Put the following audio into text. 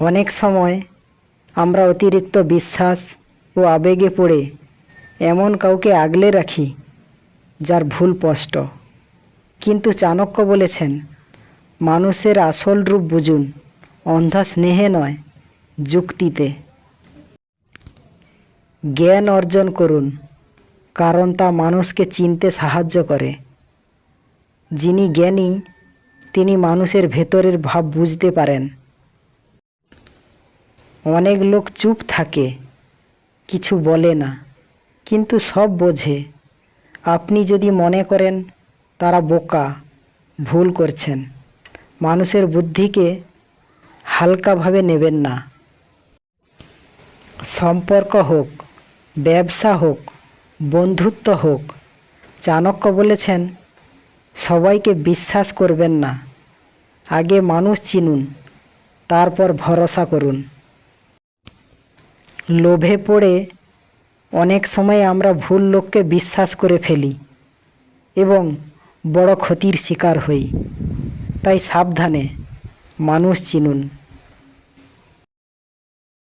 অনেক সময় আমরা অতিরিক্ত বিশ্বাস ও আবেগে পড়ে এমন কাউকে আগলে রাখি যার ভুল স্পষ্ট। কিন্তু চাণক্য বলেছেন, মানুষের আসল রূপ বুঝুন অন্ধা স্নেহে নয়, যুক্তিতে। জ্ঞান অর্জন করুন, কারণ তা মানুষকে চিনতে সাহায্য করে। যিনি জ্ঞানী, তিনি মানুষের ভেতরের ভাব বুঝতে পারেন। অনেক লোক চুপ থাকে, কিছু বলে না, কিন্তু সব বোঝে। আপনি যদি মনে করেন তারা বোকা, ভুল করছেন, মানুষের বুদ্ধিকে হালকাভাবে নেবেন না। সম্পর্ক হোক, ব্যবসা হোক, বন্ধুত্ব হোক, চাণক্য বলেছেন, সবাইকে বিশ্বাস করবেন না। আগে মানুষ চিনুন, তারপর ভরসা করুন। লোভে পড়ে অনেক সময় আমরা ভুল লোককে বিশ্বাস করে ফেলি এবং বড় ক্ষতির শিকার হই। তাই সাবধানে মানুষ চিনুন।